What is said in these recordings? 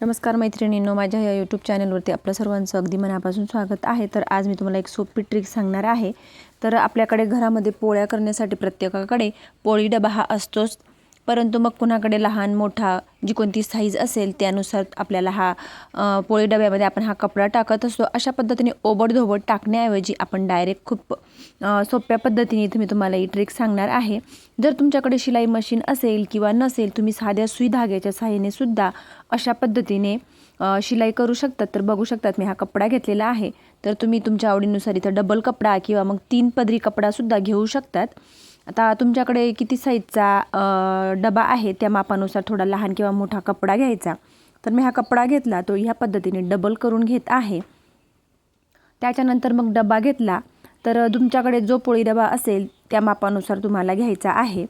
नमस्कार मैत्रिणींनो माझ्या या यूट्यूब चॅनलवरती आपलं सर्वांचं अगदी मनापासून स्वागत आहे. तर आज मी तुम्हाला एक सोपी ट्रिक सांगणार आहे. तर आपल्याकडे घरामध्ये पोळ्या करण्यासाठी प्रत्येकाकडे पोळी डबा हा असतोच. परंतु मग कुणाकडे लहान मोठा जी कोणती साईज असेल त्यानुसार आपल्याला हा पोळी डब्यामध्ये आपण हा कपडा टाकत असतो. अशा पद्धतीने ओबडधोबड टाकण्याऐवजी आपण डायरेक्ट खूप सोप्या पद्धतीने इथे मी तुम्हाला ही ट्रिक सांगणार आहे. जर तुमच्याकडे शिलाई मशीन असेल किंवा नसेल तुम्ही साध्या सुई धाग्याच्या सहाय्याने सुद्धा अशा पद्धतीने शिलाई करू शकतात. तर बघू शकतात मी हा कपडा घेतलेला आहे. तर तुम्ही तुमच्या आवडीनुसार इथं डबल कपडा किंवा मग तीन पदरी कपडासुद्धा घेऊ शकतात. आता तुमच्याकडे किती साईजचा डबा आहे? त्या मापानुसार थोडा लहान किंवा मोठा कपडा घ्यायचा. तर मी हा कपडा घेतला तो ह्या पद्धतीने डबल करून घेत आहे. त्याच्यानंतर मग डबा घेतला. तर तुमच्याकडे जो पोळी डबा असेल त्या मापानुसार तुम्हाला घ्यायचा आहे.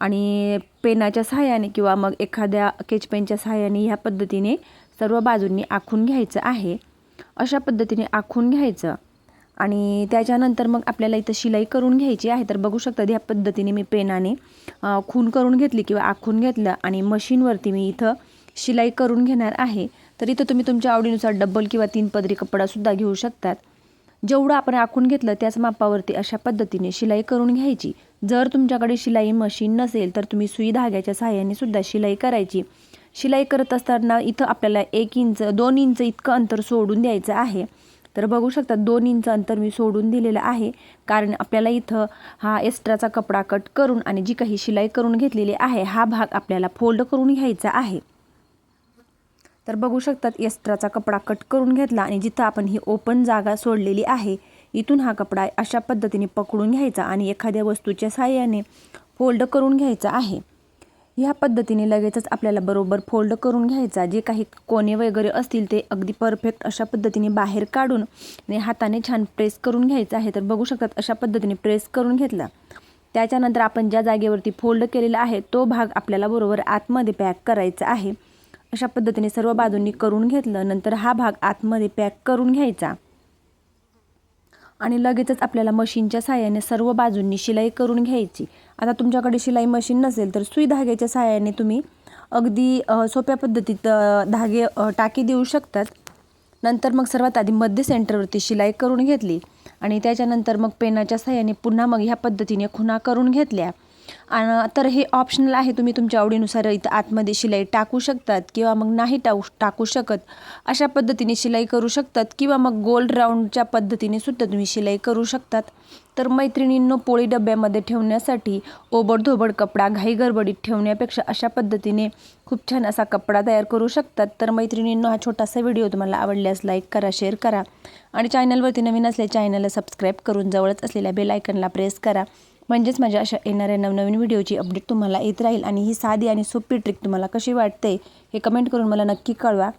आणि पेनाच्या सहाय्याने किंवा मग एखाद्या केच पेनच्या सहाय्याने ह्या पद्धतीने सर्व बाजूंनी आखून घ्यायचं आहे. अशा पद्धतीने आखून घ्यायचं. आणि त्याच्यानंतर मग आपल्याला इथं शिलाई करून घ्यायची आहे. तर बघू शकता ह्या पद्धतीने मी पेनाने खून करून घेतली किंवा आखून घेतलं आणि मशीनवरती मी इथं शिलाई करून घेणार आहे. तर इथं तुम्ही तुमच्या आवडीनुसार डब्बल किंवा तीन पदरी कपडासुद्धा घेऊ शकतात. जेवढं आपण आखून घेतलं त्याच मापावरती अशा पद्धतीने शिलाई करून घ्यायची. जर तुमच्याकडे शिलाई मशीन नसेल तर तुम्ही सुई धाग्याच्या सहाय्याने सुद्धा शिलाई करायची. शिलाई करत असताना इथं आपल्याला एक इंच दोन इंच इतकं अंतर सोडून द्यायचं आहे. तर बघू शकता दोन इंच अंतर मी सोडून दिलेलं आहे. कारण आपल्याला इथं हा एक्स्ट्राचा कपडा कट करून आणि जी काही शिलाई करून घेतलेली आहे हा भाग आपल्याला फोल्ड करून घ्यायचा आहे. तर बघू शकतात एक्स्ट्राचा कपडा कट करून घेतला आणि जिथं आपण ही ओपन जागा सोडलेली आहे इथून हा कपडा अशा पद्धतीने पकडून घ्यायचा आणि एखाद्या वस्तूच्या साहाय्याने फोल्ड करून घ्यायचा आहे. ह्या पद्धतीने लगेचच आपल्याला बरोबर फोल्ड करून घ्यायचा. जे काही कोणे वगैरे असतील ते अगदी परफेक्ट अशा पद्धतीने बाहेर काढून हाताने छान प्रेस करून घ्यायचं आहे. तर बघू शकतात अशा पद्धतीने प्रेस करून घेतला. त्याच्यानंतर आपण ज्या जागेवरती फोल्ड केलेला आहे तो भाग आपल्याला बरोबर आतमध्ये पॅक करायचा आहे. अशा पद्धतीने सर्व बाजूंनी करून घेतलं. नंतर हा भाग आतमध्ये पॅक करून घ्यायचा. आणि लगेचच आपल्याला मशीनच्या साहाय्याने सर्व बाजूंनी शिलाई करून घ्यायची. आता तुमच्याकडे शिलाई मशीन नसेल तर सुई धाग्याच्या साहाय्याने तुम्ही अगदी सोप्या पद्धतीत धागे टाकी देऊ शकतात. नंतर मग सर्वात आधी मध्य सेंटरवरती शिलाई करून घेतली आणि त्याच्यानंतर मग पेनाच्या साहाय्याने पुन्हा मग ह्या पद्धतीने खुणा करून घेतल्या. तर हे ऑप्शनल आहे तुम्ही तुमच्या आवडीनुसार इथं आतमध्ये शिलाई टाकू शकतात किंवा मग नाही टाकू टाकू शकत. अशा पद्धतीने शिलाई करू शकतात किंवा मग गोल राऊंडच्या पद्धतीने सुद्धा तुम्ही शिलाई करू शकतात. तर मैत्रिणींनो पोळी डब्यामध्ये ठेवण्यासाठी ओबडधोबड कपडा घाई गडबडीत ठेवण्यापेक्षा अशा पद्धतीने खूप छान असा कपडा तयार करू शकतात. तर मैत्रिणींनो हा छोटासा व्हिडिओ तुम्हाला आवडल्यास लाईक करा शेअर करा. आणि चॅनलवरती नवीन असल्या चॅनलला सबस्क्राईब करून जवळच असलेल्या बेल आयकनला प्रेस करा. म्हणजेच माझ्या अशा येणाऱ्या नवनवीन व्हिडिओची अपडेट तुम्हाला येत राहील आणि ही साधी आणि सोपी ट्रिक तुम्हाला कशी वाटते हे कमेंट करून मला नक्की कळवा.